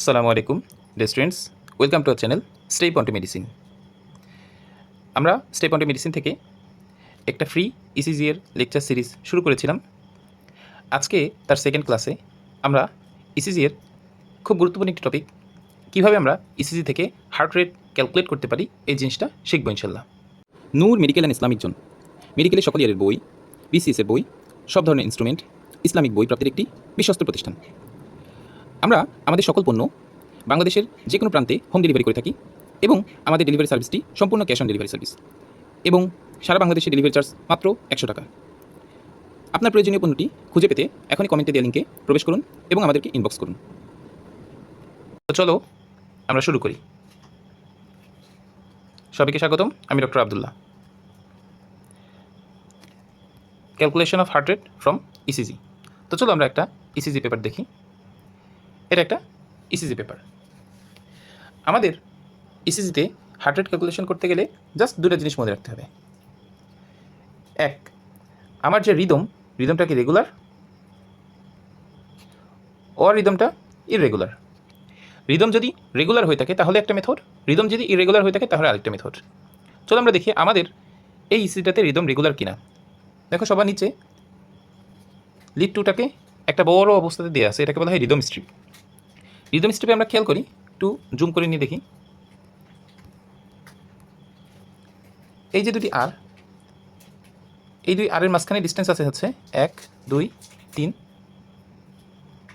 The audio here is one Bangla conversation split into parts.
আসসালামু আলাইকুম students welcome to our channel step onto medicine আমরা স্টেপ অন্টি মেডিসিন থেকে একটা ফ্রি ইসিজি এর লেকচার সিরিজ শুরু করেছিলাম। আজকে তার সেকেন্ড ক্লাসে আমরা ইসিজি এর খুব গুরুত্বপূর্ণ একটি টপিক কীভাবে আমরা ইসিজি থেকে হার্ট রেট ক্যালকুলেট করতে পারি, এই জিনিসটা শিখব ইনশাল্লাহ Noor medical and Islamic zone মেডিকেলের সকল ইয়ারের বই বিসিএসের বই, সব ধরনের ইনস্ট্রুমেন্ট ইসলামিক বই প্রাপ্তির একটি বিশ্বস্ত প্রতিষ্ঠান। আমরা আমাদের সকল পণ্য বাংলাদেশের যে কোনো প্রান্তে হোম ডেলিভারি করে থাকি এবং আমাদের ডেলিভারি সার্ভিসটি সম্পূর্ণ ক্যাশ অন ডেলিভারি সার্ভিস এবং সারা বাংলাদেশে ডেলিভারি চার্জ মাত্র একশো টাকা। আপনার প্রয়োজনীয় পণ্যটি খুঁজে পেতে এখনই কমেন্টে দেওয়া লিঙ্কে প্রবেশ করুন এবং আমাদেরকে ইনবক্স করুন। তো চলো, আমরা শুরু করি। সবাইকে স্বাগতম, আমি doctor Abdullah. Calculation of heart rate from ECG তো চলো আমরা একটা ইসিজি পেপার দেখি। এটা একটা ইসিজি পেপার আমাদের ইসিজিতে হার্ট রেট ক্যালকুলেশন করতে গেলে জাস্ট দুটো জিনিস মনে রাখতে হবে। এক, আমার যে রিদম রিদমটা কি রেগুলার ও রিদমটা ইররেগুলার রিদম যদি রেগুলার হয়ে থাকে তাহলে একটা মেথড রিদম যদি ইরেগুলার হয়ে থাকে তাহলে আরেকটা মেথড চলো আমরা দেখি আমাদের এই ইসিটাতে রিদম রেগুলার কিনা। দেখো সবার নিচে লিড টুটাকে একটা বড় অবস্থাতে দেওয়া আছে, এটাকে বলা হয় রিদম স্ট্রিপ রিদম স্ট্রিপে আমরা খেয়াল করি, একটু জুম করে নিয়ে দেখি। এই যে দুটি আর এই দুই আরের মাঝখানে ডিস্টেন্স আছে হচ্ছে এক, দুই, তিন,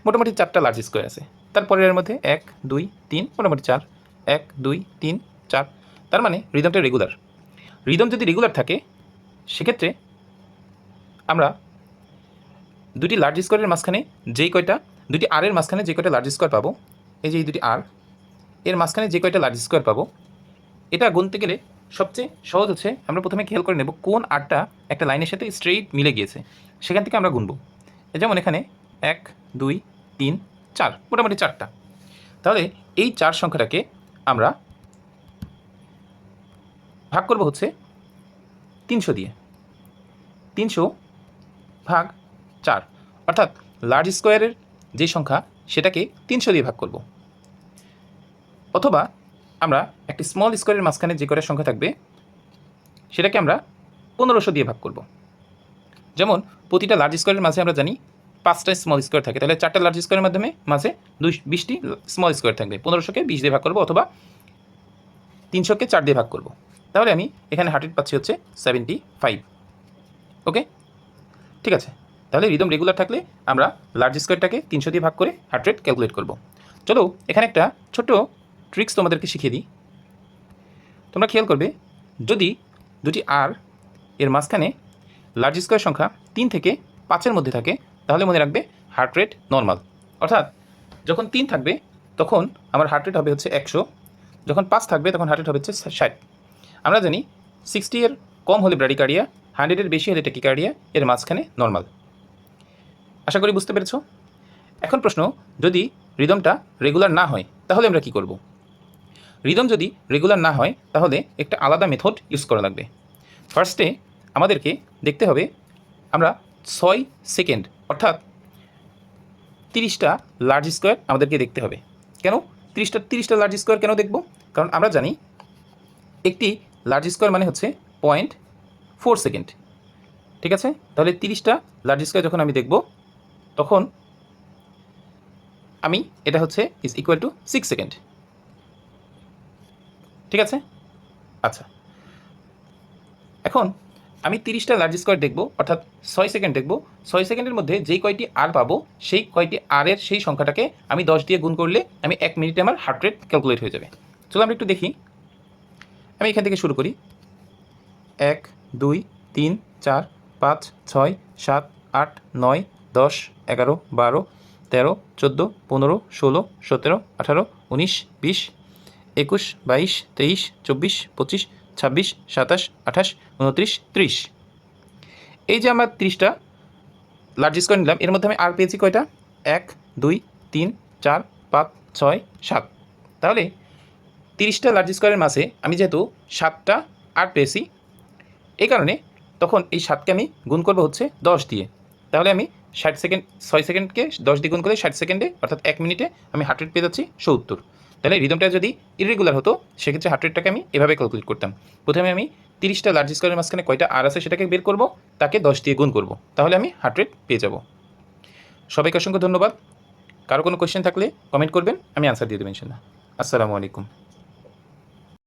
মোটামুটি চারটা লার্জ স্কোয়ার আছে। তারপরের মধ্যে এক, দুই, তিন, মোটামুটি চার, এক, দুই, তিন, চার, তার মানে রিদমটা রেগুলার রিদম যদি রেগুলার থাকে, সেক্ষেত্রে আমরা দুটি লার্জ স্কোয়ারের মাঝখানে যেই কয়টা দুটি আর এর মাঝখানে যে কয়টা লার্জ স্কোয়ার পাবো? এই যে এই দুটি আর এর মাঝখানে যে কয়টা লার্জ স্কোয়ার পাবো? এটা গুনতে গেলে সবচেয়ে সহজ হচ্ছে, আমরা প্রথমে খেয়াল করে নেব কোন আরটা একটা লাইনের সাথে স্ট্রেইট মিলে গিয়েছে। সেখান থেকে আমরা গুনবো। যেমন এখানে এক, দুই, তিন, চার, মোটামুটি চারটা। তাহলে এই চার সংখ্যাটাকে আমরা ভাগ করব হচ্ছে তিনশো দিয়ে। তিনশো ভাগ চার। অর্থাৎ লার্জ স্কোয়ারের যে সংখ্যা সেটাকে তিনশো দিয়ে ভাগ করব। অথবা আমরা একটি স্মল স্কোয়ারের মাঝখানে যে কয়টা সংখ্যা থাকবে, সেটাকে আমরা পনেরোশো দিয়ে ভাগ করব। যেমন প্রতিটা লার্জ স্কোয়ারের মাঝে আমরা জানি পাঁচটা স্মল স্কোয়ার থাকে, তাহলে চারটা লার্জ স্কোয়ারের মাধ্যমে মাঝে দুই, বিশটি স্মল স্কোয়ার থাকবে। পনেরোশোকে বিশ দিয়ে ভাগ করব অথবা তিনশোকে চার দিয়ে ভাগ করব। তাহলে আমি এখানে হার্টেড পাচ্ছি হচ্ছে সেভেন্টি ফাইভ ওকে ঠিক আছে? তাহলে রিদম রেগুলার থাকলে আমরা লার্জ স্কোয়ারটাকে তিনশো দিয়ে ভাগ করে হার্ট রেট ক্যালকুলেট করব। চলো এখানে একটা ছোট ট্রিক্স তোমাদেরকে শিখিয়ে দিই। তোমরা খেয়াল করবে, যদি দুটি আর এর মাঝখানে লার্জ স্কোয়ার সংখ্যা তিন থেকে পাঁচের মধ্যে থাকে, তাহলে মনে রাখবে হার্ট রেট নর্মাল অর্থাৎ যখন তিন থাকবে, তখন আমার হার্ট রেট হবে হচ্ছে একশো, যখন পাঁচ থাকবে, তখন হার্ট রেট হবে হচ্ছে ষাট। আমরা জানি সিক্সটি এর কম হলে ব্রাডিকার্ডিয়া হান্ড্রেডের বেশি হলে টেকিকার্ডিয়া এর মাঝখানে নর্মাল আশা করি বুঝতে পেরেছ? এখন প্রশ্ন, যদি রিদমটা রেগুলার না হয়, তাহলে আমরা কি করব? রিদম যদি রেগুলার না হয়, তাহলে একটা আলাদা মেথড ইউজ করা লাগবে। ফার্স্টে আমাদেরকে দেখতে হবে আমরা ছয় সেকেন্ড অর্থাৎ তিরিশটা লার্জ স্কোয়ার আমাদেরকে দেখতে হবে। কেন? তিরিশটা তিরিশটা লার্জ স্কোয়ার কেন দেখব? কারণ আমরা জানি একটি লার্জ স্কোয়ার মানে হচ্ছে পয়েন্ট ফোর সেকেন্ড ঠিক আছে? তাহলে তিরিশটা লার্জ স্কোয়ার যখন আমি দেখব তখন আমি, এটা হচ্ছে is equal to six second ঠিক আছে? আচ্ছা। এখন আমি তিরিশটা লার্জ স্কোয়ার দেখব, অর্থাৎ ছয় সেকেন্ড দেখব। ছয় সেকেন্ডের মধ্যে যেই কয়টি আর পাবো, সেই কয়টি আর এর সেই সংখ্যাটাকে আমি দশ দিয়ে গুণ করলে আমি এক মিনিটে আমার হার্ট রেট ক্যালকুলেট হয়ে যাবে। চলো আমরা একটু দেখি। আমি এখান থেকে শুরু করি। এক, দুই, তিন, চার, পাঁচ, ছয়, সাত, আট, নয় দশ, এগারো, বারো, তেরো, চোদ্দ, পনেরো, ষোলো, সতেরো, আঠারো, উনিশ, বিশ, একুশ, বাইশ, তেইশ, চব্বিশ, পঁচিশ, ছাব্বিশ, সাতাশ, আঠাশ, উনত্রিশ, ত্রিশ। এই যে আমার ত্রিশটা লার্জ স্কোয়ার নিলাম, এর মধ্যে আমি আর পেয়েছি কয়টা? এক, দুই, তিন, চার, পাঁচ, ছয়, সাত। তাহলে তিরিশটা লার্জ স্কোয়ারের মাঝে আমি যেহেতু সাতটা আর পেয়েছি, এই কারণে তখন এই সাতকে আমি গুণ করব হচ্ছে দশ দিয়ে। তাহলে আমি ষাট সেকেন্ড ছয় সেকেন্ডকে দশ দ্বিগুণ করে ষাট সেকেন্ডে অর্থাৎ এক মিনিটে আমি হার্ট রেট পেয়ে যাচ্ছি সত্তর। তাহলে রিদমটা যদি ইরেগুলার হতো, সেক্ষেত্রে হার্ট রেটটাকে আমি এভাবে ক্যালকুলেট করতাম। প্রথমে আমি তিরিশটা লার্জ স্কোয়ারের মাঝখানে কয়টা আর আছে সেটাকে বের করব, তাকে দশ দিয়ে গুণ করব। তাহলে আমি হার্ট রেট পেয়ে যাব। সবাইকে অসংখ্য ধন্যবাদ। কারও কোনো কোয়েশ্চেন থাকলে কমেন্ট করবেন, আমি আনসার দিয়ে দেবেন ইনশাল্লাহ আসসালামু আলাইকুম।